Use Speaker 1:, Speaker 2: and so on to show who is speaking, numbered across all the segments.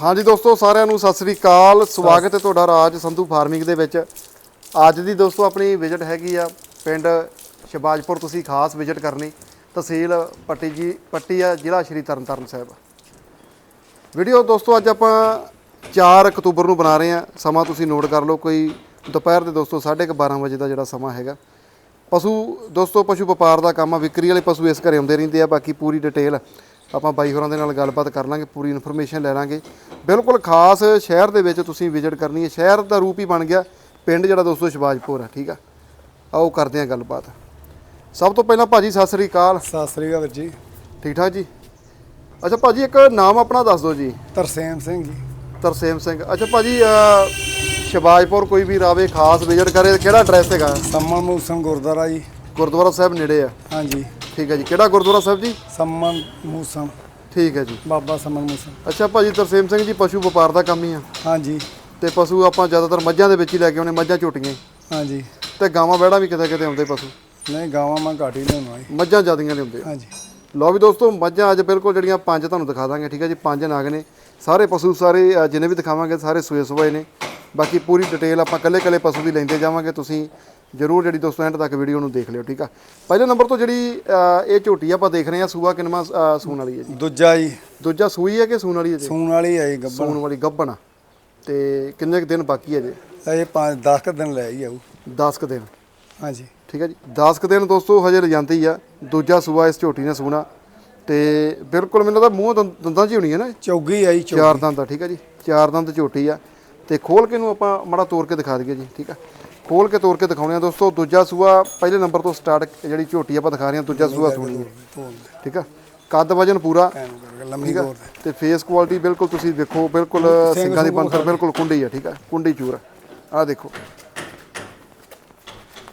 Speaker 1: ਹਾਂਜੀ ਦੋਸਤੋ ਸਾਰਿਆਂ ਨੂੰ ਸਤਿ ਸ੍ਰੀ ਅਕਾਲ। ਸਵਾਗਤ ਹੈ ਤੁਹਾਡਾ ਰਾਜ ਸੰਧੂ ਫਾਰਮਿੰਗ ਦੇ ਵਿੱਚ। ਅੱਜ ਦੀ ਦੋਸਤੋ ਆਪਣੀ ਵਿਜ਼ਿਟ ਹੈਗੀ ਆ ਪਿੰਡ ਸ਼ਿਵਾਜਪੁਰ ਤੁਸੀਂ ਖਾਸ ਵਿਜ਼ਿਟ ਕਰਨੀ। ਤਹਿਸੀਲ ਪੱਟੀ ਜੀ ਪੱਟੀ ਆ ਜ਼ਿਲ੍ਹਾ ਸ਼੍ਰੀ ਤਰਨਤਾਰਨ ਸਾਹਿਬ। ਵੀਡੀਓ ਦੋਸਤੋ ਅੱਜ ਆਪਾਂ 4 ਅਕਤੂਬਰ ਨੂੰ ਬਣਾ ਰਹੇ ਆ ਸਮਾਂ ਤੁਸੀਂ ਨੋਟ ਕਰ ਲਓ ਕੋਈ ਦੁਪਹਿਰ ਦੇ ਦੋਸਤੋ 12:30 ਵਜੇ ਦਾ ਜਿਹੜਾ ਸਮਾਂ ਹੈਗਾ। ਪਸ਼ੂ ਦੋਸਤੋ ਪਸ਼ੂ ਵਪਾਰ ਦਾ ਕੰਮ ਆ। ਵਿਕਰੀ ਵਾਲੇ ਪਸ਼ੂ ਇਸ ਘਰੇ ਆਉਂਦੇ ਰਹਿੰਦੇ ਆ ਬਾਕੀ ਪੂਰੀ ਡਿਟੇਲ ਆਪਾਂ ਬਾਈ ਹੋਰਾਂ ਦੇ ਨਾਲ ਗੱਲਬਾਤ ਕਰ ਲਾਂਗੇ ਪੂਰੀ ਇਨਫੋਰਮੇਸ਼ਨ ਲੈ ਲਾਂਗੇ। ਬਿਲਕੁਲ ਖਾਸ ਸ਼ਹਿਰ ਦੇ ਵਿੱਚ ਤੁਸੀਂ ਵਿਜ਼ਿਟ ਕਰਨੀ ਹੈ। ਸ਼ਹਿਰ ਦਾ ਰੂਪ ਹੀ ਬਣ ਗਿਆ ਪਿੰਡ ਜਿਹੜਾ ਦੋਸਤੋ ਸ਼ਿਵਾਜਪੁਰ ਹੈ ਠੀਕ ਆ? ਆਓ ਕਰਦੇ ਆ ਗੱਲਬਾਤ। ਸਭ ਤੋਂ ਪਹਿਲਾਂ ਭਾਜੀ ਸਤਿ ਸ੍ਰੀ ਅਕਾਲ।
Speaker 2: ਸਤਿ ਸ੍ਰੀ ਅਕਾਲ ਵੀਰ ਜੀ।
Speaker 1: ਠੀਕ ਠਾਕ ਜੀ? ਅੱਛਾ ਭਾਜੀ ਇੱਕ ਨਾਮ ਆਪਣਾ ਦੱਸ ਦਿਓ ਜੀ।
Speaker 2: ਤਰਸੇਮ ਸਿੰਘ ਜੀ।
Speaker 1: ਤਰਸੇਮ ਸਿੰਘ। ਅੱਛਾ ਭਾਜੀ ਸ਼ਿਵਾਜਪੁਰ ਕੋਈ ਵੀ ਰਾਵੇ ਖਾਸ ਵਿਜ਼ਿਟ ਕਰੇ ਕਿਹੜਾ ਐਡਰੈਸ ਹੈਗਾ?
Speaker 2: ਸੰਮਨ ਮੂਸਮ ਗੁਰਦੁਆਰਾ ਜੀ।
Speaker 1: ਗੁਰਦੁਆਰਾ ਸਾਹਿਬ ਨੇੜੇ ਆ।
Speaker 2: ਹਾਂਜੀ।
Speaker 1: ਠੀਕ ਹੈ ਜੀ। ਕਿਹੜਾ ਗੁਰਦੁਆਰਾ ਸਾਹਿਬ ਜੀ?
Speaker 2: ਸੰਮਨ ਮੂਸਮ।
Speaker 1: ਠੀਕ ਹੈ ਜੀ।
Speaker 2: ਬਾਬਾ ਸੰਮਨ ਮੂਸਮ।
Speaker 1: ਅੱਛਾ ਭਾਜੀ ਤਰਸੇਮ ਸਿੰਘ ਜੀ ਪਸ਼ੂ ਵਪਾਰ ਦਾ ਕੰਮ ਹੀ ਆ।
Speaker 2: ਹਾਂਜੀ।
Speaker 1: ਤੇ ਪਸ਼ੂ ਆਪਾਂ ਜ਼ਿਆਦਾਤਰ ਮੱਝਾਂ ਦੇ ਵਿੱਚ ਹੀ ਲੈ ਕੇ ਆਉਨੇ ਮੱਝਾਂ ਝੋਟੀਆਂ ਹੀ।
Speaker 2: ਹਾਂਜੀ।
Speaker 1: ਤੇ ਗਾਵਾਂ ਵਹਿੜਾਂ ਵੀ ਕਿਤੇ ਕਿਤੇ ਆਉਂਦੇ ਪਸ਼ੂ?
Speaker 2: ਨਹੀਂ ਗਾਵਾਂ ਮੈਂ ਘਾਟ ਹੀ ਲਿਆਉਣਾ ਜੀ।
Speaker 1: ਮੱਝਾਂ ਜ਼ਿਆਦੀਆਂ ਲਿਆਉਂਦੇ
Speaker 2: ਹਾਂਜੀ।
Speaker 1: ਲਓ ਵੀ ਦੋਸਤੋ ਮੱਝਾਂ ਅੱਜ ਬਿਲਕੁਲ ਜਿਹੜੀਆਂ ਪੰਜ ਤੁਹਾਨੂੰ ਦਿਖਾ ਦਾਂਗੇ ਠੀਕ ਹੈ ਜੀ ਪੰਜ ਨਾਗ ਨੇ। ਸਾਰੇ ਪਸ਼ੂ ਸਾਰੇ ਜਿੰਨੇ ਵੀ ਦਿਖਾਵਾਂਗੇ ਸਾਰੇ ਸੂਏ ਸੁਏ ਨੇ। ਬਾਕੀ ਪੂਰੀ ਡਿਟੇਲ ਆਪਾਂ ਕੱਲੇ ਕੱਲੇ ਪਸ਼ੂ ਦੀ ਲੈਂਦੇ ਜਾਵਾਂਗੇ ਤੁਸੀਂ ਜਰੂਰ ਜਿਹੜੀ ਦੋਸਤੋ ਐਂਡ ਤੱਕ ਵੀਡੀਓ ਨੂੰ ਦੇਖ ਲਿਓ ਠੀਕ ਆ? ਪਹਿਲੇ ਨੰਬਰ ਤੋਂ ਜਿਹੜੀ ਇਹ ਝੋਟੀ ਆਪਾਂ ਦੇਖ ਰਹੇ ਹਾਂ ਸੂਆ ਕਿਨਮਾ ਸੂਣ ਵਾਲੀ ਹੈ ਜੀ।
Speaker 2: ਦੂਜਾ ਜੀ।
Speaker 1: ਦੂਜਾ ਸੂਈ ਹੈ ਕਿ ਸੂਣ ਵਾਲੀ ਹੈ ਜੀ?
Speaker 2: ਸੂਣ ਵਾਲੀ ਆਈ ਗੱਬਰ
Speaker 1: ਸੂਣ ਵਾਲੀ ਗੱਭਣ ਆ। ਤੇ ਕਿੰਨੇ ਕੁ ਦਿਨ ਬਾਕੀ ਹੈ ਜੀ?
Speaker 2: ਇਹ 5 10 ਕੁ ਦਿਨ ਲੈ ਹੀ ਆਊ।
Speaker 1: 10 ਕੁ ਦਿਨ।
Speaker 2: ਹਾਂਜੀ।
Speaker 1: ਠੀਕ ਹੈ ਜੀ। 10 ਕੁ ਦਿਨ ਦੋਸਤੋ ਹਜੇ ਰਜਾਂਦੀ ਆ ਦੂਜਾ ਸੂਆ ਇਸ ਝੋਟੀ ਨੇ ਸੂਣਾ। ਤੇ ਬਿਲਕੁਲ ਮੈਨੂੰ ਲੱਗਦਾ ਮੂੰਹ ਦੰਦਾਂ 'ਚ ਹੀ ਹੋਣੀ ਹੈ ਨਾ
Speaker 2: ਚੌਗੀ ਆਈ ਚੌ
Speaker 1: ਚਾਰ ਦੰਦ ਆ ਠੀਕ ਹੈ ਜੀ। ਚਾਰ ਦੰਦ ਝੋਟੀ ਆ। ਤੇ ਖੋਲ ਕੇ ਨੂੰ ਆਪਾਂ ਮਾੜਾ ਤੋੜ ਕੇ ਦਿਖਾ ਦਈਏ ਜੀ ਠੀਕ ਆ? ਖੋਲ ਕੇ ਤੋੜ ਕੇ ਦਿਖਾਉਣੇ ਆ ਦੋਸਤੋ ਦੂਜਾ ਸੂਆ ਪਹਿਲੇ ਨੰਬਰ ਤੋਂ ਸਟਾਰਟ ਜਿਹੜੀ ਝੋਟੀ ਆਪਾਂ ਦਿਖਾ ਰਹੇ ਹਾਂ ਦੂਜਾ ਸੂਆ ਸੂਣੀ ਹੈ। ਠੀਕ ਆ? ਕੱਦ ਵਜਨ ਪੂਰਾ
Speaker 2: ਲੰਮੀ ਗੋਰ
Speaker 1: ਤੇ ਫੇਸ ਕੁਆਲਿਟੀ ਬਿਲਕੁਲ ਤੁਸੀਂ ਦੇਖੋ ਬਿਲਕੁਲ ਸਿੰਘਾਂ ਦੀ ਬਣਤਰ ਬਿਲਕੁਲ ਕੁੰਡੀ ਆ ਠੀਕ ਆ? ਕੁੰਡੀ ਚੂਰ ਆ। ਦੇਖੋ।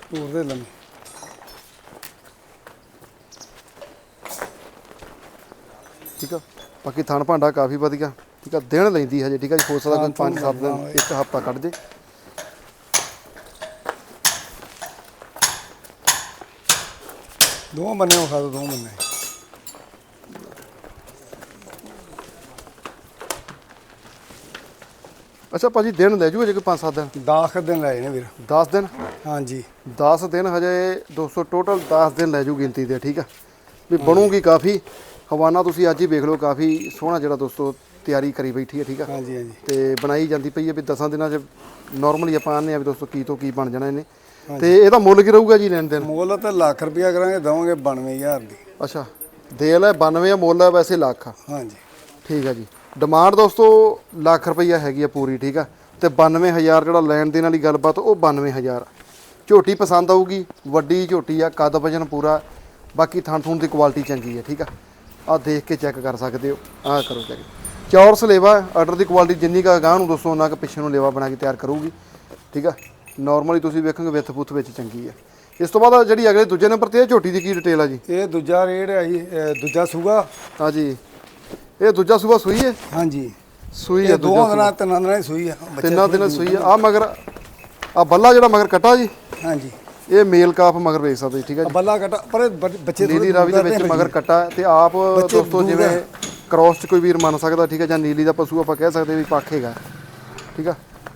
Speaker 2: ਟੂਰ ਦੇ ਲੰਮੀ।
Speaker 1: ਠੀਕ ਆ? ਬਾਕੀ ਥਣ ਭਾਂਡਾ ਕਾਫੀ ਵਧੀਆ। ਠੀਕ ਆ ਦਿਨ ਲੈਂਦੀ ਹਜੇ ਠੀਕ ਆ ਜੀ ਹੋ ਸਕਦਾ ਕੋਈ 5-7 ਦਿਨ ਇੱਕ ਹਫਤਾ ਕੱਢ ਜੇ
Speaker 2: ਦੋ ਬੰਨੇ ਉਹ ਖਾ ਦੋ ਦੋ ਬੰਨੇ
Speaker 1: ਅੱਛਾ ਭਾਜੀ ਦਿਨ ਲੈ ਜੂ ਹਜੇ ਕੋਈ 5-7 ਦਿਨ?
Speaker 2: 10 ਕੁ ਦਿਨ ਲਏ ਨੇ ਵੀਰ।
Speaker 1: 10 ਦਿਨ?
Speaker 2: ਹਾਂਜੀ।
Speaker 1: 10 ਦਿਨ ਹਜੇ 200 ਟੋਟਲ 10 ਦਿਨ ਲੈ ਜੂ ਗਿਣਤੀ ਦੇ ਠੀਕ ਆ। ਵੀ ਬਣੂਗੀ ਕਾਫੀ। ਹਵਾਨਾ ਤੁਸੀਂ ਅੱਜ ਹੀ ਵੇਖ ਲਓ ਕਾਫੀ ਸੋਹਣਾ ਜਿਹੜਾ ਦੋਸਤੋ ਤਿਆਰੀ ਕਰੀ ਬੈਠੀ ਹੈ ਠੀਕ ਆ?
Speaker 2: ਹਾਂਜੀ ਹਾਂਜੀ।
Speaker 1: ਤੇ ਬਣਾਈ ਜਾਂਦੀ ਪਈ ਹੈ ਵੀ 10 ਦਿਨਾਂ 'ਚ ਨਾਰਮਲੀ ਆਪਾਂ ਆਨੇ ਆ ਵੀ ਦੋਸਤੋ ਕੀ ਤੋਂ ਕੀ ਬਣ ਜਾਣਾ ਇਹਨੇ। ਤੇ ਇਹਦਾ ਮੁੱਲ ਕੀ ਰਹੂਗਾ ਜੀ ਲੈਣ ਦੇਣ?
Speaker 2: ਮੁੱਲ ਤਾਂ ਲੱਖ ਰੁਪਇਆ ਕਰਾਂਗੇ ਦਵਾਂਗੇ 92000 ਦੀ।
Speaker 1: ਅੱਛਾ ਦੇ ਲੈ 92 ਆ ਮੁੱਲ ਹੈ ਵੈਸੇ ਲੱਖ ਆ।
Speaker 2: ਹਾਂਜੀ।
Speaker 1: ਠੀਕ ਆ ਜੀ। ਡਿਮਾਂਡ ਦੋਸਤੋ ਲੱਖ ਰੁਪਈਆ ਹੈਗੀ ਆ ਪੂਰੀ ਠੀਕ ਆ? ਤੇ 92000 ਜਿਹੜਾ ਲੈਣ ਦੇਣ ਵਾਲੀ ਗੱਲਬਾਤ ਉਹ 92000 ਝੋਟੀ ਪਸੰਦ ਆਊਗੀ ਵੱਡੀ ਝੋਟੀ ਆ ਕੱਦ ਵਜਨ ਪੂਰਾ ਬਾਕੀ ਥਣ ਥੂਣ ਦੀ ਕੁਆਲਿਟੀ ਚੰਗੀ ਆ ਠੀਕ ਆ? ਆ ਦੇਖ ਕੇ ਚੈੱਕ ਕਰ ਸਕਦੇ ਹੋ ਆ ਕਰੋ ਚੈੱਕ ਚੌਰਸ ਲੇਵਾ ਆਰਡਰ ਦੀ ਕੁਆਲਿਟੀ ਜਿੰਨੀ ਕਾ ਗਾਂ ਨੂੰ ਦੋਸਤੋ ਉਹਨਾਂ ਕ ਪਿੱਛੇ ਨੂੰ ਲੇਵਾ ਬਣਾ ਕੇ ਤਿਆਰ ਕਰੂਗੀ। ਠੀਕ ਆ? ਨਾਰਮਲੀ ਤੁਸੀਂ ਵੇਖੋਗੇ ਵਿੱਥ ਬੁੱਥ ਵਿੱਚ ਚੰਗੀ ਆ। ਇਸ ਤੋਂ ਬਾਅਦ ਜਿਹੜੀ ਅਗਲੇ ਦੂਜੇ ਨੰਬਰ ਤੇ ਇਹ ਝੋਟੀ ਦੀ ਕੀ ਡਿਟੇਲ ਆ ਜੀ?
Speaker 2: ਇਹ ਦੂਜਾ ਰੇਟ ਹੈ ਜੀ ਇਹ ਦੂਜਾ ਸੂਗਾ
Speaker 1: ਹਾਂ ਜੀ। ਇਹ ਦੂਜਾ ਸੂਬਾ ਸੂਈ ਹੈ
Speaker 2: ਹਾਂਜੀ
Speaker 1: ਸੂਈ ਹੈ
Speaker 2: ਇਹ
Speaker 1: ਦੂਜਾ
Speaker 2: ਦੋ ਦਿਨਾਂ ਤਿੰਨਾਂ ਦਿਨਾਂ ਦੀ ਸੂਈ ਆ। ਬੱਚੇ
Speaker 1: ਤਿੰਨਾਂ ਦਿਨਾਂ ਸੂਈ ਆ। ਆ। ਮਗਰ ਆ ਬੱਲਾ ਜਿਹੜਾ ਮਗਰ ਕੱਟਾ ਜੀ?
Speaker 2: ਹਾਂਜੀ
Speaker 1: ਇਹ ਮੇਲ ਕਾਫ ਮਗਰ ਵੇਚ ਸਕਦੇ ਜੀ, ਠੀਕ ਹੈ
Speaker 2: ਆ
Speaker 1: ਜੀ?
Speaker 2: ਬੱਲਾ ਕਟਾ ਪਰ ਇਹ ਬ- ਬੱਚੇ
Speaker 1: ਨੀਲੀ
Speaker 2: ਥੋੜ੍ਹੇ
Speaker 1: ਰਾਵੀ ਦੇ
Speaker 2: ਦੂਰ
Speaker 1: ਵਿੱਚ ਮਗਰ ਕੱਟਾ ਤੇ ਆਪ
Speaker 2: ਬੱਚੇ
Speaker 1: ਦੋਸਤੋ
Speaker 2: ਦੂਰ
Speaker 1: ਜਿਵੇਂ
Speaker 2: ਹੈ।
Speaker 1: ਕ੍ਰੋਸ ਚ ਕੋਈ ਵੀਰ ਮੰਨ ਸਕਦਾ ਠੀਕ ਹੈ ਜਾਂ ਨੀਲੀ ਦਾ ਪਸ਼ੂ ਆਪਾਂ ਕਹਿ ਸਕਦੇ ਵੀ ਪੱਖ ਹੈਗਾ ਠੀਕ ਆ।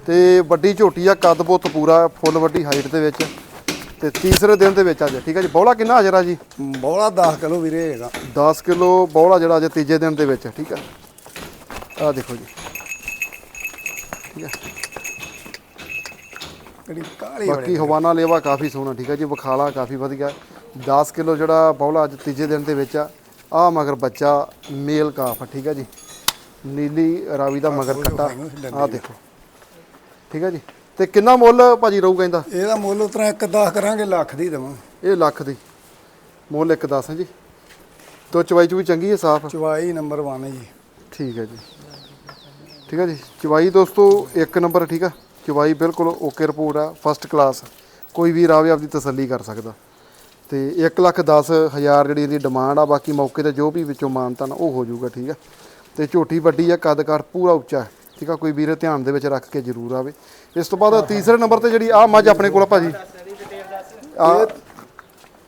Speaker 1: ਤੇ ਵੱਡੀ ਝੋਟੀ ਆ ਕੱਦ ਬੁੱਤ ਪੂਰਾ ਫੁੱਲ ਵੱਡੀ ਹਾਈਟ ਦੇ ਵਿੱਚ। ਤੇ ਤੀਸਰੇ ਦਿਨ ਦੇ ਵਿੱਚ ਅੱਜ ਠੀਕ ਹੈ ਜੀ। ਬੌਲਾ ਕਿੰਨਾ ਹਾਜ਼ਰ ਆ ਜੀ?
Speaker 2: ਬੋਲਾ 10 ਕਿਲੋ ਵੀਰੇ ਹੈਗਾ।
Speaker 1: 10 ਕਿਲੋ ਬੌਲਾ ਜਿਹੜਾ ਅੱਜ ਤੀਜੇ ਦਿਨ ਦੇ ਵਿੱਚ ਠੀਕ ਆ। ਆ ਦੇਖੋ ਜੀ। ਠੀਕ ਆ।
Speaker 2: ਕਿਹੜੀ ਕਾਲੀ
Speaker 1: ਬਾਕੀ ਹਵਾਨਾ ਲੇਵਾ ਕਾਫੀ ਸੋਹਣਾ ਠੀਕ ਹੈ ਜੀ। ਵਿਖਾਲਾ ਕਾਫੀ ਵਧੀਆ। 10 ਕਿਲੋ ਜਿਹੜਾ ਬੌਲਾ ਅੱਜ ਤੀਜੇ ਦਿਨ ਦੇ ਵਿੱਚ ਆ। ਆ ਮਗਰ ਬੱਚਾ ਮੇਲ ਕਾਫ ਠੀਕ ਹੈ ਜੀ। ਨੀਲੀ ਰਾਵੀ ਦਾ ਮਗਰ ਕੱਟਾ। ਆ ਦੇਖੋ। ਠੀਕ ਹੈ ਜੀ। ਤੇ ਕਿੰਨਾ ਮੁੱਲ ਭਾਜੀ ਰਹੂਗਾ ਇਹਦਾ?
Speaker 2: ਇਹਦਾ ਮੁੱਲ ਉਤਰਾ ਇੱਕ 10 ਕਰਾਂਗੇ ਲੱਖ ਦੀ ਦੇਵਾਂ।
Speaker 1: ਇਹ ਲੱਖ ਦੀ। ਮੁੱਲ ਇੱਕ ਦੱਸ ਹੈ ਜੀ। ਤੋ ਚਵਾਈ ਚ ਵੀ ਚੰਗੀ ਹੈ ਸਾਫ਼?
Speaker 2: ਚਵਾਈ ਨੰਬਰ 1 ਹੈ ਜੀ।
Speaker 1: ਠੀਕ ਹੈ ਜੀ। ਠੀਕ ਹੈ ਜੀ। ਚਵਾਈ ਦੋਸਤੋ ਇੱਕ ਨੰਬਰ ਠੀਕ ਆ। ਚਵਾਈ ਬਿਲਕੁਲ ਓਕੇ ਰਿਪੋਰਟ ਆ ਫਸਟ ਕਲਾਸ ਕੋਈ ਵੀ ਰਾਵੇ ਆਪਦੀ ਤਸੱਲੀ ਕਰ ਸਕਦਾ। ਤੇ 1 ਲੱਖ 10 ਹਜ਼ਾਰ ਜਿਹੜੀ ਇਹਦੀ ਡਿਮਾਂਡ ਆ ਬਾਕੀ ਮੌਕੇ ਤੇ ਜੋ ਵੀ ਵਿੱਚੋਂ ਮਾਨਤਾ ਨਾ ਉਹ ਹੋ ਜਾਊਗਾ ਠੀਕ ਆ। ਤੇ ਝੋਟੀ ਵੱਡੀ ਆ ਕੱਦ ਕਾਰ ਪੂਰਾ ਉੱਚਾ ਹੈ, ਠੀਕ ਆ। ਕੋਈ ਵੀਰੇ ਧਿਆਨ ਦੇ ਵਿੱਚ ਰੱਖ ਕੇ ਜ਼ਰੂਰ ਆਵੇ। ਇਸ ਤੋਂ ਬਾਅਦ ਤੀਸਰੇ ਨੰਬਰ ਤੇ ਜਿਹੜੀ ਆ ਮੱਝ ਆਪਣੇ ਕੋਲ ਆ ਭਾਜੀ। ਆ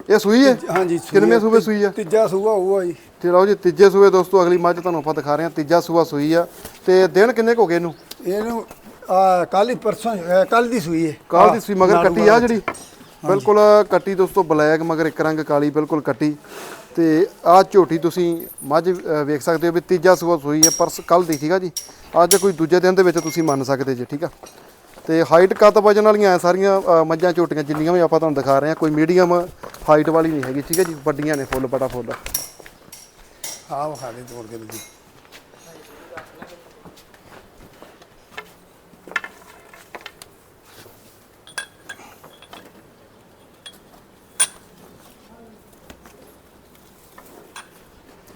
Speaker 1: ਇਹ ਸੂਈ ਹੈ?
Speaker 2: ਹਾਂਜੀ ਹੈ।
Speaker 1: ਸੂਬੇ ਸੂਈ ਆ?
Speaker 2: ਤੀਜਾ ਸੂਆ ਹੋਊਗਾ ਜੀ।
Speaker 1: ਤੇ ਲਓ ਜੀ ਤੀਜੇ ਸੂਏ ਦੋਸਤੋ ਅਗਲੀ ਮੱਝ ਤੁਹਾਨੂੰ ਆਪਾਂ ਦਿਖਾ ਰਹੇ ਹਾਂ। ਤੀਜਾ ਸੂਆ ਸੂਈ ਆ। ਤੇ ਦਿਨ ਕਿੰਨੇ ਕੁ ਹੋ ਗਏ ਇਹਨੂੰ?
Speaker 2: ਇਹਨੂੰ ਆ ਕੱਲ ਹੀ ਪਰਸੋਂ ਕੱਲ ਦੀ ਸੂਈ ਹੈ।
Speaker 1: ਕਾਲ ਦੀ ਸੂਈ ਮਗਰ ਕੱਟੀ ਆ ਜਿਹੜੀ? ਬਿਲਕੁਲ ਕੱਟੀ ਦੋਸਤੋ, ਬਲੈਕ ਮਗਰ ਇੱਕ ਰੰਗ ਕਾਲੀ, ਬਿਲਕੁਲ ਕੱਟੀ। ਤੇ ਆ ਝੋਟੀ ਤੁਸੀਂ ਮੱਝ ਵੇਖ ਸਕਦੇ ਹੋ ਵੀ ਤੀਜਾ ਸੂਆ ਸੂਈ ਹੈ ਪਰਸ ਕੱਲ ਦੀ ਠੀਕ ਆ ਜੀ। ਅੱਜ ਕੋਈ ਦੂਜੇ ਦਿਨ ਦੇ ਵਿੱਚ ਤੁਸੀਂ ਮੰਨ ਸਕਦੇ ਜੇ, ਠੀਕ ਆ। ਤੇ ਹਾਈਟ ਕੱਦ ਵਜਨ ਵਾਲੀਆਂ ਸਾਰੀਆਂ ਮੱਝਾਂ, ਝੋਟੀਆਂ, ਜਿੰਨੀਆਂ ਵੀ ਆਪਾਂ ਤੁਹਾਨੂੰ ਦਿਖਾ ਰਹੇ ਹਾਂ, ਕੋਈ ਮੀਡੀਅਮ ਹਾਈਟ ਵਾਲੀ ਨਹੀਂ ਹੈਗੀ, ਠੀਕ ਹੈ ਜੀ। ਵੱਡੀਆਂ ਨੇ, ਫੁੱਲ ਬੜਾ ਫੁੱਲ
Speaker 2: ਆਹ ਵਿਖਾ ਦੇ ਤੋੜ ਕੇ ਜੀ।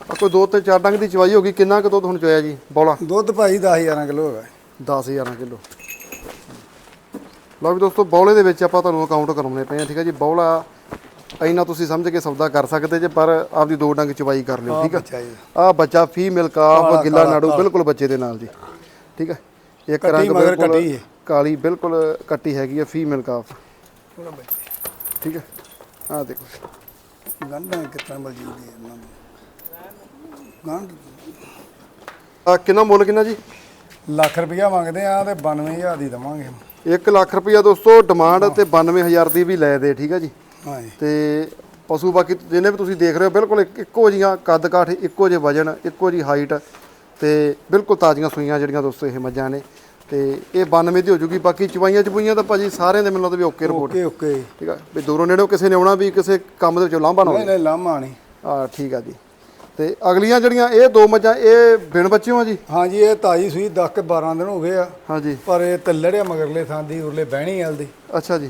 Speaker 1: ਆ ਕੋਈ ਦੋ ਤੇ ਚਾਰ ਡੰਗ ਦੀ ਚਵਾਈ ਹੋ ਗਈ ਕਿੰਨਾ ਕੁ ਦੁੱਧ ਹੁਣ ਚੋਇਆ ਜੀ? ਬੋਲਾ।
Speaker 2: ਦੁੱਧ ਭਾਈ 10000 ਕਿਲੋ ਹੈਗਾ।
Speaker 1: 10000 ਕਿਲੋ। ਲਓ ਵੀ ਦੋਸਤੋ ਬੌਲੇ ਦੇ ਵਿੱਚ ਆਪਾਂ ਤੁਹਾਨੂੰ ਅਕਾਊਂਟ ਕਰਾਉਣੇ ਪਏ ਆ ਠੀਕ ਹੈ ਜੀ? ਬੌਲਾ ਇੰਨਾ ਤੁਸੀਂ ਸਮਝ ਕੇ ਸੌਦਾ ਕਰ ਸਕਦੇ ਜੇ ਪਰ ਆਪਦੀ ਦੋ ਡੰਗ ਚਵਾਈ ਕਰ ਲਿਓ ਠੀਕ ਹੈ ਆ? ਬੱਚਾ ਫੀਮੇਲ ਕਾਫ ਗਿੱਲਾ ਨਾੜੂ
Speaker 2: ਕਾਲਾ।
Speaker 1: ਬਿਲਕੁਲ ਬੱਚੇ ਦੇ ਨਾਲ ਜੀ ਠੀਕ ਹੈ ਇੱਕ ਰੰਗ ਬਿਲਕੁਲ। ਕਾਲੀ ਬਿਲਕੁਲ ਕੱਟੀ ਹੈਗੀ ਹੈ ਫੀਮੇਲ ਕਾਫ ਠੀਕ ਹੈ ਆ ਦੇਖੋ।
Speaker 2: ਗੰਢਾਂ ਕਿਤਨਾ ਮਰਜ਼ੀ ਦੇ ਇਹਨਾਂ ਨੂੰ। ਗੰਢ
Speaker 1: ਆ ਕਿੰਨਾ ਮੁੱਲ ਕਿੰਨਾ ਜੀ?
Speaker 2: ਲੱਖ ਰੁਪਇਆ ਮੰਗਦੇ ਆ ਤੇ 92000 ਦੀ ਦਵਾਂਗੇ।
Speaker 1: 1 ਲੱਖ ਰੁਪਇਆ ਦੋਸਤੋ ਡਿਮਾਂਡ ਤੇ 92000 ਦੀ ਵੀ ਲੈ ਦੇ ਠੀਕ ਹੈ ਜੀ?
Speaker 2: ਹਾਂ ਜੀ
Speaker 1: ਤੇ ਪਸ਼ੂ ਬਾਕੀ ਜਿਹਨੇ ਵੀ ਤੁਸੀਂ ਦੇਖ ਰਹੇ ਹੋ ਬਿਲਕੁਲ ਇੱਕ- ਇੱਕੋ ਜੀਆਂ ਕੱਦ ਕਾਠ ਇੱਕੋ ਜਿਹੇ ਵਜਨ ਇੱਕੋ ਜੀ ਹਾਈਟ ਤੇ ਬਿਲਕੁਲ ਤਾਜ਼ੀਆਂ ਸੂਈਆਂ ਜਿਹੜੀਆਂ ਦੋਸਤੋ ਇਹ ਮੱਝਾਂ ਨੇ। ਤੇ ਇਹ 92 ਦੀ ਹੋ ਜੂਗੀ ਬਾਕੀ ਚਵਾਈਆਂ ਚਪੂਈਆਂ ਤਾਂ ਭਾਜੀ ਸਾਰਿਆਂ ਦੇ ਮੈਨੂੰ ਲੱਗਦਾ ਵੀ ਓਕੇ ਰਿਪੋਰਟ
Speaker 2: ਓਕੇ ਓਕੇ।
Speaker 1: ਠੀਕ ਆ? ਵੀ ਦੂਰੋਂ ਨੇੜੋਂ ਕਿਸੇ ਨੇ ਆਉਣਾ ਵੀ ਕਿਸੇ ਕੰਮ ਦੇ ਵਿੱਚੋਂ ਲਾਂਭਾ ਨਾ
Speaker 2: ਨਹੀਂ
Speaker 1: ਹੋਵੇ।
Speaker 2: ਨਹੀਂ ਲਾਮਾ ਨਹੀਂ।
Speaker 1: ਆ ਠੀਕ ਆ ਜੀ। ਤੇ ਅਗਲੀਆਂ ਜਿਹੜੀਆਂ ਇਹ ਦੋ ਮੱਝਾਂ ਇਹ ਬਿਨ ਬੱਚਿਓ ਆ ਜੀ?
Speaker 2: ਹਾਂਜੀ ਇਹ ਤਾਜੀ ਸੂਈ 10 ਕੇ 12 ਦਿਨ ਹੋ ਗਏ ਆ।
Speaker 1: ਹਾਂਜੀ।
Speaker 2: ਪਰ ਇਹ ਤੱਲੜਿਆ ਮਗਰਲੇ ਥਾਂ ਦੀ ਉਰਲੇ ਬਹਿਣੀ ਵਾਲ ਦੀ
Speaker 1: ਅੱਛਾ ਜੀ।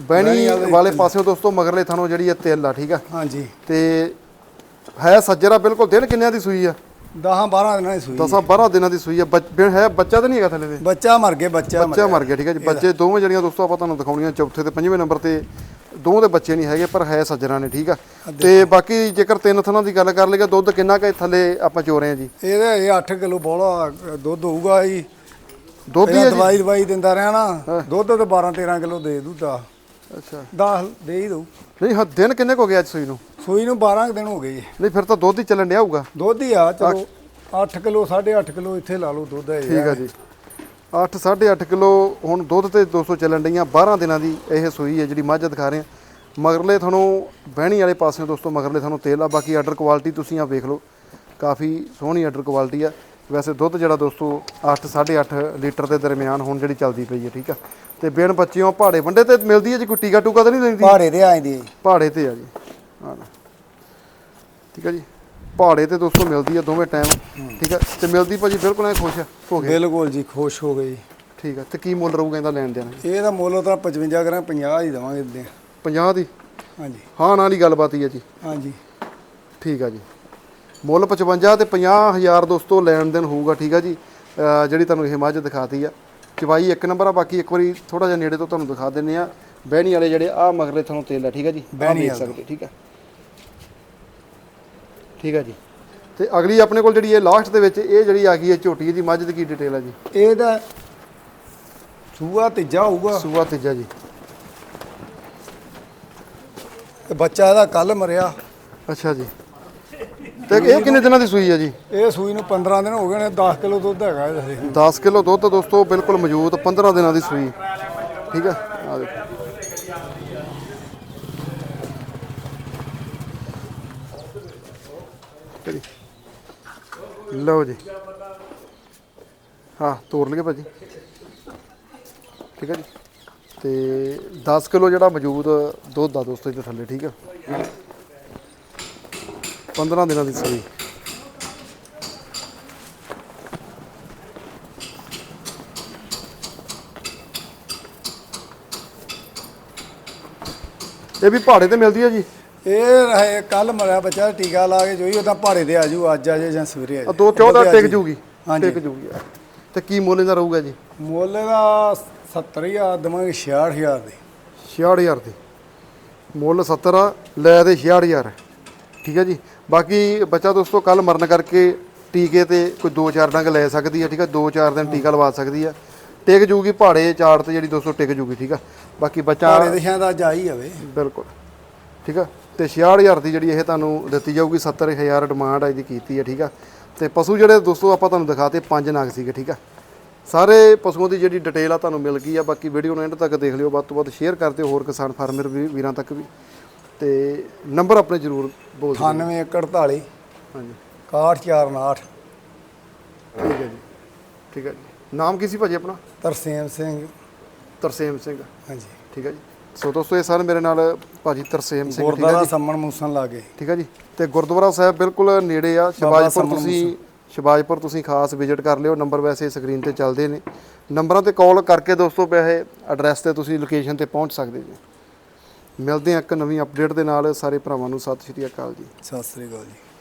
Speaker 1: ਬਹਿਣੀ
Speaker 2: ਵਾਲੇ
Speaker 1: ਪਾਸਿਓਂ ਦੋਸਤੋ ਮਗਰਲੇ ਥਾਨੋਂ ਜਿਹੜੀ ਇਹ ਤਿਲ ਆ ਠੀਕ ਆ?
Speaker 2: ਹਾਂਜੀ।
Speaker 1: ਤੇ ਹੈ ਸੱਜਰਾ ਬਿਲਕੁਲ ਦਿਨ ਕਿੰਨਿਆਂ ਦੀ ਸੂਈ ਆ?
Speaker 2: 10 12 ਦਿਨਾਂ ਦੀ ਸੂਈ
Speaker 1: ਦਸਾਂ 12 ਦਿਨਾਂ ਦੀ ਸੂਈ ਆ। ਬੱਚ- ਬਿਨ ਹੈ ਬੱਚਾ ਤਾਂ ਨਹੀਂ ਹੈਗਾ ਥੱਲੇ ਦੇ?
Speaker 2: ਬੱਚਾ ਮਰ ਗਿਆ ਬੱਚਾ
Speaker 1: ਬੱਚਾ ਮਰ ਗਿਆ ਠੀਕ ਹੈ ਜੀ। ਬੱਚੇ ਦੋਵੇਂ ਜਿਹੜੀਆਂ ਦੋਸਤੋ ਆਪਾਂ ਤੁਹਾਨੂੰ ਦਿਖਾਉਣੀਆਂ ਚੌਥੇ ਤੇ ਪੰਜਵੇਂ ਨੰਬਰ ਤੇ ਦੋਵਾਂ ਦੇ ਬੱਚੇ ਨਹੀਂ ਹੈਗੇ ਪਰ ਹੈ ਸੱਜਣਾ ਨੇ ਠੀਕ ਆ? ਤੇ ਬਾਕੀ ਜੇਕਰ ਤਿੰਨ ਥਣਾਂ ਦੀ ਗੱਲ ਕਰ ਲਈਏ ਦੁੱਧ ਕਿੰਨਾ ਕੁ ਥੱਲੇ ਆਪਾਂ ਚੋ ਰਹੇ ਆ ਜੀ?
Speaker 2: ਇਹਦੇ ਇਹ 8 ਕਿਲੋ ਬੋਲਾ ਦੁੱਧ ਹੋਊਗਾ ਜੀ।
Speaker 1: ਦੁੱਧ ਹੀ
Speaker 2: ਦਵਾਈ ਦਵਾਈ ਦਿੰਦਾ ਰਿਹਾ ਨਾ ਦੁੱਧ ਤੇ 12 13 ਕਿਲੋ ਦੇ ਦੂ ਦਾ
Speaker 1: ਅੱਛਾ।
Speaker 2: 10 ਦੇ ਹੀ ਦਊ
Speaker 1: ਨਹੀਂ ਹਾਂ ਦਿਨ ਕਿੰਨੇ ਕੁ ਗਏ ਅੱਜ ਸੂਈ ਨੂੰ?
Speaker 2: ਸੂਈ ਨੂੰ 12 ਕੁ ਦਿਨ ਹੋ ਗਏ ਜੀ।
Speaker 1: ਨਹੀਂ ਫਿਰ ਤਾਂ ਦੁੱਧ ਹੀ ਚੱਲਣ ਡਿਆ ਹੋਊਗਾ।
Speaker 2: ਦੁੱਧ ਹੀ ਆ ਚਲੋ 8 ਕਿਲੋ 8.5 ਕਿਲੋ ਇੱਥੇ ਲਾ ਲਓ ਦੁੱਧ ਹੈ
Speaker 1: ਠੀਕ ਆ ਜੀ। 8 8.5 ਕਿਲੋ ਹੁਣ ਦੁੱਧ ਤੇ 200 ਚੱਲਣ ਡਈਆਂ। 12 ਦਿਨਾਂ ਦੀ ਇਹ ਸੂਈ ਹੈ ਜਿਹੜੀ ਮੱਝ ਦਿਖਾ ਰਹੇ ਆ ਮਗਰਲੇ ਤੁਹਾਨੂੰ ਬਹਿਣੀ ਵਾਲੇ ਪਾਸੇ ਦੋਸਤੋ ਮਗਰਲੇ ਤੁਹਾਨੂੰ ਤੇਲ ਆ। ਬਾਕੀ ਆਰਡਰ ਕੁਆਲਿਟੀ ਤੁਸੀਂ ਆ ਵੇਖ ਲਓ। ਕਾਫੀ ਸੋਹਣੀ ਆਰਡਰ ਕੁਆਲਿਟੀ ਆ। ਵੈਸੇ ਦੁੱਧ ਜਿਹੜਾ ਦੋਸਤੋ 8 8.5 ਲੀਟਰ ਦੇ ਦਰਮਿਆਨ ਹੁਣ ਜਿਹੜੀ ਚੱਲਦੀ ਪਈ ਹੈ ਠੀਕ ਆ। ਤੇ ਬਿਨ ਬੱਚਿਓ ਪਹਾੜੇ ਵੰਡੇ ਤੇ ਮਿਲਦੀ ਹੈ ਜੀ? ਕੋਈ ਟੀਕਾ ਟੂਕਾ ਤਾਂ ਨਹੀਂ ਦਿੰਦੀ?
Speaker 2: ਪਹਾੜੇ ਤੇ ਆਂਦੀ
Speaker 1: ਪਹਾੜੇ ਤੇ ਆ ਜੀ। ਹਾਂ। ਠੀਕ ਆ ਜੀ। ਪਹਾੜੇ ਤੇ ਦੋਸਤੋ ਮਿਲਦੀ ਆ ਦੋਵੇਂ ਟਾਈਮ ਠੀਕ ਆ? ਤੇ ਮਿਲਦੀ ਭਾਜੀ ਬਿਲਕੁਲ ਐ ਖੁਸ਼ ਆ, ਹੋ ਗਏ?
Speaker 2: ਬਿਲਕੁਲ ਜੀ ਖੁਸ਼ ਹੋ ਗਈ
Speaker 1: ਠੀਕ ਆ ਤੇ ਕੀ ਮੁੱਲ ਰਹੂਗਾ ਇਹਦਾ ਲੈਣ ਦੇਣ
Speaker 2: ਇਹਦਾ ਮੁੱਲ ਤਾਂ 55 ਗ੍ਰਾਮ 50 ਹੀ ਦਵਾਂਗੇ ਦੇ
Speaker 1: 50 ਦੀ?
Speaker 2: ਹਾਂਜੀ।
Speaker 1: ਹਾਂ ਨਾਲ ਹੀ ਗੱਲਬਾਤ ਹੀ ਆ ਜੀ।
Speaker 2: ਹਾਂਜੀ।
Speaker 1: ਠੀਕ ਆ ਜੀ। ਮੁੱਲ 55 ਤੇ 50000 ਦੋਸਤੋ ਲੈਣ ਦੇਣ ਹੋਊਗਾ ਠੀਕ ਆ ਜੀ। ਜਿਹੜੀ ਤੁਹਾਨੂੰ ਇਹ ਮੱਝ ਦਿਖਾਤੀ ਆ। ਚਵਾਈ ਇੱਕ ਨੰਬਰ ਆ ਬਾਕੀ ਇੱਕ ਵਾਰੀ ਥੋੜਾ ਜਿਹਾ ਨੇੜੇ ਤੋਂ ਤੁਹਾਨੂੰ ਦਿਖਾ ਦਿੰਨੇ ਆ। ਬਹਿਣੀ ਵਾਲੇ ਜਿਹੜੇ ਆ ਮਗਰਲੇ ਤੁਹਾਨੂੰ ਤੇਲ ਆ ਠੀਕ ਆ ਜੀ? ਦੇਖ
Speaker 2: ਵਾਲੇ।
Speaker 1: ਸਕਦੇ ਠੀਕ ਆ? ਠੀਕ ਆ ਜੀ। ਤੇ ਅਗਲੀ ਆਪਣੇ ਕੋਲ ਜਿਹੜੀ ਇਹ ਲਾਸਟ ਦੇ ਵਿੱਚ ਇਹ ਜਿਹੜੀ ਆ ਗਈ ਹੈ ਝੋਟੀ ਦੀ ਮੱਝ ਦੀ ਕੀ ਡਿਟੇਲ ਆ ਜੀ?
Speaker 2: ਇਹਦਾ ਸੂਆ ਤੀਜਾ ਹੋਊਗਾ।
Speaker 1: ਸੂਆ ਤੀਜਾ ਜੀ।
Speaker 2: ਤੇ ਬੱਚਾ ਇਹਦਾ ਕੱਲ ਮਰਿਆ।
Speaker 1: ਅੱਛਾ ਜੀ। ਤੇ ਇਹ ਕਿੰਨੇ ਦਿਨਾਂ ਦੀ ਸੂਈ ਆ ਜੀ?
Speaker 2: ਇਹ ਸੂਈ ਨੂੰ 15 ਦਿਨ ਹੋ ਗਏ ਨੇ 10 ਕਿਲੋ ਦੁੱਧ ਹੈਗਾ ਇਹਦਾ। ਜੀ।
Speaker 1: 10 ਕਿਲੋ ਦੁੱਧ ਦੋਸਤੋ ਬਿਲਕੁਲ ਮੌਜੂਦ 15 ਦਿਨਾਂ ਦੀ ਸੂਈ। ਠੀਕ ਹੈ। ਆ ਲਓ ਜੀ। ਹਾਂ ਤੋੜ ਲਈਏ ਭਾਜੀ। ਠੀਕ ਹੈ ਜੀ। ਤੇ 10 ਕਿਲੋ ਜਿਹੜਾ ਮੌਜੂਦ ਦੁੱਧ ਆ ਦੋਸਤੋ ਇਹਦੇ ਥੱਲੇ, ਠੀਕ ਹੈ 15 ਦਿਨਾਂ ਦੀ ਸੂਈ। ਇਹ ਵੀ ਪਹਾੜੇ ਤੇ ਮਿਲਦੀ ਹੈ ਜੀ।
Speaker 2: ਇਹ ਰਹੇ ਕੱਲ ਮਰਿਆ ਬੱਚਾ ਟੀਕਾ ਲਾ ਕੇ ਜੋਈ ਉਹਦਾ ਪਹਾੜੇ ਤੇ ਆਜੂ ਅੱਜ ਆਜੇ ਜਾਂ ਸਵੇਰੇ
Speaker 1: ਆ
Speaker 2: ਆਜੇ
Speaker 1: ਦੋ ਚੌਦਾ ਟਿਕ ਜੂਗੀ
Speaker 2: ਹਾਂਜੀ।
Speaker 1: ਟਿਕ ਜੂਗੀ। ਤੇ ਕੀ ਮੁੱਲ ਇਹਦਾ ਰਹੂਗਾ ਜੀ?
Speaker 2: ਮੁੱਲ ਦਾ 70000 ਦਵਾਂਗੇ 66000 ਦੇ।
Speaker 1: 66000 ਦੀ। ਮੁੱਲ 70 ਆ ਲੈ ਦੇ 66000 ਠੀਕ ਹੈ ਜੀ? ਬਾਕੀ ਬੱਚਾ ਦੋਸਤੋ ਕੱਲ ਮਰਨ ਕਰਕੇ ਟੀਕੇ ਤੇ ਕੋਈ 2-4 ਡੰਗ ਲੈ ਸਕਦੀ ਹੈ ਠੀਕ ਹੈ? 2-4 ਦਿਨ ਟੀਕਾ ਲਵਾ ਸਕਦੀ ਹੈ। ਟਿਕ ਜੂਗੀ ਪਹਾੜੇ ਚਾੜ ਤੇ ਜਿਹੜੀ ਦੋਸਤੋ ਟਿਕ ਜੂਗੀ ਠੀਕ ਆ ਬਾਕੀ ਬੱਚਾ
Speaker 2: ਪਹਾੜੇ ਦੇ ਸ਼ਾਇਦ ਅੱਜ ਆਈ ਜਾਵੇ।
Speaker 1: ਬਿਲਕੁਲ। ਠੀਕ ਆ ਤੇ 66000 ਦੀ ਜਿਹੜੀ ਇਹ ਤੁਹਾਨੂੰ ਦਿੱਤੀ ਜਾਊਗੀ 70000 ਡਿਮਾਂਡ ਆ ਇਹਦੀ ਕੀਤੀ ਹੈ ਠੀਕ ਆ? ਤੇ ਪਸ਼ੂ ਜਿਹੜੇ ਦੋਸਤੋ ਆਪਾਂ ਤੁਹਾਨੂੰ ਦਿਖਾਤੇ ਪੰਜ ਨਗ ਸੀਗੇ ਠੀਕ ਆ? ਸਾਰੇ ਪਸ਼ੂਆਂ ਦੀ ਜਿਹੜੀ ਡਿਟੇਲ ਆ ਤੁਹਾਨੂੰ ਮਿਲ ਗਈ ਆ ਬਾਕੀ ਵੀਡੀਓ ਨੂੰ ਐਂਡ ਤੱਕ ਦੇਖ ਲਿਓ ਵੱਧ ਤੋਂ ਵੱਧ ਸ਼ੇਅਰ ਕਰ ਦਿਓ ਹੋਰ ਕਿਸਾਨ ਫਾਰਮਰ ਵੀ- ਵੀਰਾਂ ਤੱਕ ਵੀ। ਤੇ ਨੰਬਰ ਆਪਣੇ ਜ਼ਰੂਰ ਬੋਲ ਦਿਓ।
Speaker 2: 9848
Speaker 1: ਹਾਂਜੀ।
Speaker 2: 6149
Speaker 1: ਠੀਕ ਹੈ ਜੀ। ਠੀਕ ਹੈ ਜੀ। ਨਾਮ ਕੀ ਸੀ ਭਾਜੀ ਆਪਣਾ?
Speaker 2: ਤਰਸੇਮ ਸਿੰਘ।
Speaker 1: ਤਰਸੇਮ ਸਿੰਘ।
Speaker 2: ਹਾਂਜੀ।
Speaker 1: ਠੀਕ ਹੈ ਜੀ। ਸੋ ਦੋਸਤੋ ਇਹ ਸਨ ਮੇਰੇ ਨਾਲ ਭਾਜੀ ਤਰਸੇਮ ਸਿੰਘ ਹੈ
Speaker 2: ਗੁਰਦੁਆਰਾ
Speaker 1: ਜੀ।
Speaker 2: ਸੰਮਣ ਮੂਸਣ ਲਾਗੇ।
Speaker 1: ਠੀਕ ਹੈ ਜੀ। ਤੇ ਗੁਰਦੁਆਰਾ ਸਾਹਿਬ ਬਿਲਕੁਲ ਨੇੜੇ ਆ। ਸ਼ਿਵਾਜਪੁਰ ਤੁਸੀਂ ਸ਼ਿਵਾਜਪੁਰ ਤੁਸੀਂ ਖਾਸ ਵਿਜ਼ਿਟ ਕਰ ਲਿਓ। ਨੰਬਰ ਵੈਸੇ ਸਕਰੀਨ ਤੇ ਚੱਲਦੇ ਨੇ। ਨੰਬਰਾਂ ਤੇ ਕਾਲ ਕਰਕੇ ਦੋਸਤੋ ਪੈਸੇ ਐਡਰੈਸ ਤੇ ਤੁਸੀਂ ਲੋਕੇਸ਼ਨ ਤੇ ਪਹੁੰਚ ਸਕਦੇ ਜੀ। ਮਿਲਦੇ ਹਾਂ ਇੱਕ ਨਵੀਂ ਅਪਡੇਟ ਦੇ ਨਾਲ। ਸਾਰੇ ਭਰਾਵਾਂ ਨੂੰ ਸਤਿ ਸ਼੍ਰੀ ਅਕਾਲ ਜੀ।
Speaker 2: ਸਤਿ ਸ੍ਰੀ ਅਕਾਲ ਜੀ।